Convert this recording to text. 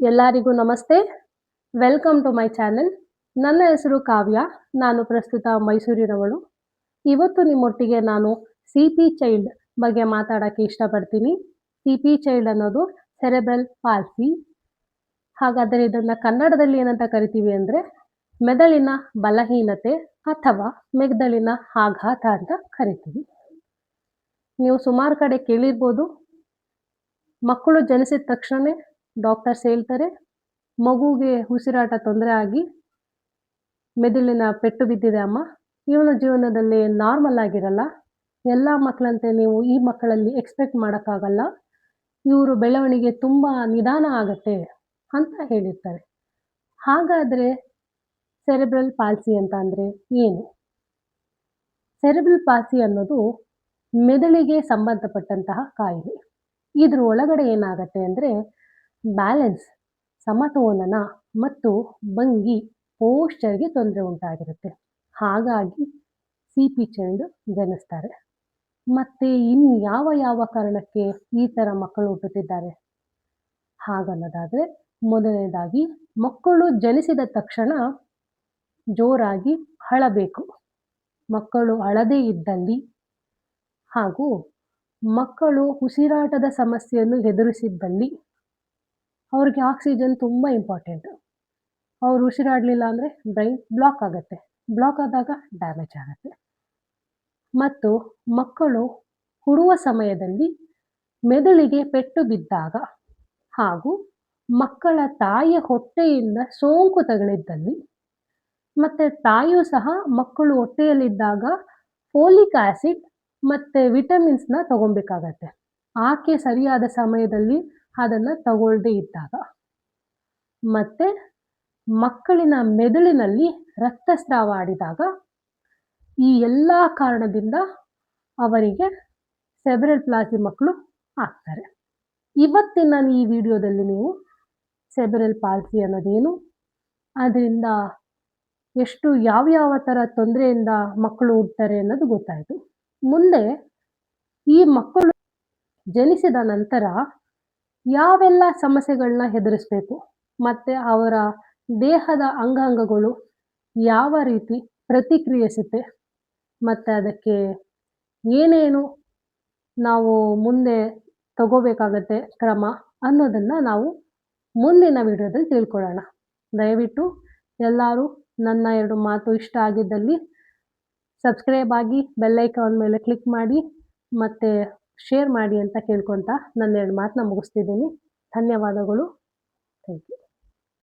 ಎಲ್ಲರಿಗೂ ನಮಸ್ತೆ. Welcome to my channel ನನ್ನ ಹೆಸರು ಕಾವ್ಯ. ನಾನು ಪ್ರಸ್ತುತ ಮೈಸೂರಿನವಳು. ಇವತ್ತು ನಿಮ್ಮೊಟ್ಟಿಗೆ ನಾನು ಸಿ ಪಿ ಚೈಲ್ಡ್ ಬಗ್ಗೆ ಮಾತಾಡೋಕ್ಕೆ ಇಷ್ಟಪಡ್ತೀನಿ. ಸಿ ಪಿ ಚೈಲ್ಡ್ ಅನ್ನೋದು ಸೆರೆಬ್ರಲ್ ಪಾಲ್ಸಿ ಹಾಗಾದರೆ ಇದನ್ನು ಕನ್ನಡದಲ್ಲಿ ಏನಂತ ಕರಿತೀವಿ ಅಂದರೆ ಮೆದುಳಿನ ಬಲಹೀನತೆ ಅಥವಾ ಮೆದುಳಿನ ಆಘಾತ ಅಂತ ಕರಿತೀವಿ. ನೀವು ಸುಮಾರು ಕಡೆ ಕೇಳಿರ್ಬೋದು. ಮಕ್ಕಳು ಜನಿಸಿದ ತಕ್ಷಣ ಡಾಕ್ಟರ್ಸ್ ಹೇಳ್ತಾರೆ, ಮಗುಗೆ ಉಸಿರಾಟ ತೊಂದರೆ ಆಗಿ ಮೆದುಳಿನ ಪೆಟ್ಟು ಬಿದ್ದಿದೆ ಅಮ್ಮ. ಇವನ ಜೀವನದಲ್ಲಿ ನಾರ್ಮಲ್ ಆಗಿರಲ್ಲ. ಎಲ್ಲ ಮಕ್ಕಳಂತೆ ನೀವು ಈ ಮಕ್ಕಳಲ್ಲಿ ಎಕ್ಸ್ಪೆಕ್ಟ್ ಮಾಡೋಕ್ಕಾಗಲ್ಲ. ಇವರು ಬೆಳವಣಿಗೆ ತುಂಬ ನಿಧಾನ ಆಗತ್ತೆ ಅಂತ ಹೇಳಿರ್ತಾರೆ. ಹಾಗಾದರೆ ಸೆರೆಬ್ರಲ್ ಪಾಲ್ಸಿ ಅಂತ ಅಂದರೆ ಏನು? ಸೆರೆಬ್ರಲ್ ಪಾಲ್ಸಿ ಅನ್ನೋದು ಮೆದುಳಿಗೆ ಸಂಬಂಧಪಟ್ಟಂತಹ ಕಾಯಿಲೆ. ಇದ್ರ ಒಳಗಡೆ ಏನಾಗತ್ತೆ ಅಂದರೆ ಬ್ಯಾಲೆನ್ಸ್, ಸಮತೋಲನ ಮತ್ತು ಭಂಗಿ ಪೋಶ್ಚರ್ಗೆ ತೊಂದರೆ ಉಂಟಾಗಿರುತ್ತೆ. ಹಾಗಾಗಿ ಸಿ ಪಿ ಚೆಂಡು ಜನಿಸ್ತಾರೆ. ಮತ್ತು ಇನ್ನು ಯಾವ ಯಾವ ಕಾರಣಕ್ಕೆ ಈ ಥರ ಮಕ್ಕಳು ಹುಟ್ಟುತ್ತಿದ್ದಾರೆ? ಹಾಗನ್ನೋದಾದರೆ, ಮೊದಲನೇದಾಗಿ ಮಕ್ಕಳು ಜನಿಸಿದ ತಕ್ಷಣ ಜೋರಾಗಿ ಅಳಬೇಕು. ಮಕ್ಕಳು ಅಳದೇ ಇದ್ದಲ್ಲಿ ಹಾಗೂ ಮಕ್ಕಳು ಉಸಿರಾಟದ ಸಮಸ್ಯೆಯನ್ನು ಎದುರಿಸಿದ್ದಲ್ಲಿ ಅವ್ರಿಗೆ ಆಕ್ಸಿಜನ್ ತುಂಬ ಇಂಪಾರ್ಟೆಂಟ್ ಅವ್ರು ಉಸಿರಾಡಲಿಲ್ಲ ಅಂದರೆ ಬ್ರೈನ್ ಬ್ಲಾಕ್ ಆಗುತ್ತೆ. ಬ್ಲಾಕ್ ಆದಾಗ ಡ್ಯಾಮೇಜ್ ಆಗುತ್ತೆ. ಮತ್ತು ಮಕ್ಕಳು ಹುಡುವ ಸಮಯದಲ್ಲಿ ಮೆದುಳಿಗೆ ಪೆಟ್ಟು ಬಿದ್ದಾಗ ಹಾಗೂ ಮಕ್ಕಳ ತಾಯಿಯ ಹೊಟ್ಟೆಯಿಂದ ಸೋಂಕು ತಗುಲಿದ್ದಲ್ಲಿ ಮತ್ತು ತಾಯಿಯೂ ಸಹ ಮಕ್ಕಳು ಹೊಟ್ಟೆಯಲ್ಲಿದ್ದಾಗ ಫೋಲಿಕ್ ಆ್ಯಸಿಡ್ ಮತ್ತು ವಿಟಮಿನ್ಸ್ನ ತಗೊಬೇಕಾಗತ್ತೆ ಆಕೆ ಸರಿಯಾದ ಸಮಯದಲ್ಲಿ ಅದನ್ನು ತಗೊಳ್ಳದೇ ಇದ್ದಾಗ ಮತ್ತೆ ಮಕ್ಕಳಿನ ಮೆದುಳಿನಲ್ಲಿ ರಕ್ತಸ್ರಾವ ಆಡಿದಾಗ ಈ ಎಲ್ಲ ಕಾರಣದಿಂದ ಅವರಿಗೆ ಸೆಬ್ರಲ್ ಪ್ಲಾಸಿ ಮಕ್ಕಳು ಆಗ್ತಾರೆ. ಇವತ್ತಿನ ಈ ವಿಡಿಯೋದಲ್ಲಿ ನೀವು ಸೆಬ್ರಲ್ ಪಾಲ್ಸಿ ಅನ್ನೋದೇನು? ಅದರಿಂದ ಎಷ್ಟು ಯಾವ್ಯಾವ ಥರ ತೊಂದರೆಯಿಂದ ಮಕ್ಕಳು ಹುಡ್ತಾರೆ ಅನ್ನೋದು ಗೊತ್ತಾಯಿತು. ಮುಂದೆ ಈ ಮಕ್ಕಳು ಜನಿಸಿದ ನಂತರ ಯಾವೆಲ್ಲ ಸಮಸ್ಯೆಗಳನ್ನ ಎದುರಿಸ್ಬೇಕು? ಮತ್ತು ಅವರ ದೇಹದ ಅಂಗಾಂಗಗಳು ಯಾವ ರೀತಿ ಪ್ರತಿಕ್ರಿಯಿಸುತ್ತೆ? ಮತ್ತು ಅದಕ್ಕೆ ಏನೇನು ನಾವು ಮುಂದೆ ತಗೋಬೇಕಾಗತ್ತೆ ಕ್ರಮ ಅನ್ನೋದನ್ನು ನಾವು ಮುಂದಿನ ವಿಡಿಯೋದಲ್ಲಿ ತಿಳ್ಕೊಳ್ಳೋಣ. ದಯವಿಟ್ಟು ಎಲ್ಲರೂ ನನ್ನ ಎರಡು ಮಾತು ಇಷ್ಟ ಆಗಿದ್ದಲ್ಲಿ ಸಬ್ಸ್ಕ್ರೈಬ್ ಆಗಿ ಬೆಲ್ಲೈಕಾನ್ ಮೇಲೆ ಕ್ಲಿಕ್ ಮಾಡಿ, ಮತ್ತು ಶೇರ್ ಮಾಡಿ ಅಂತ ಕೇಳ್ಕೊತ ನನ್ನ ಎರಡು ಮಾತನ್ನ ಮುಗಿಸ್ತಿದ್ದೀನಿ. ಧನ್ಯವಾದಗಳು. Thank you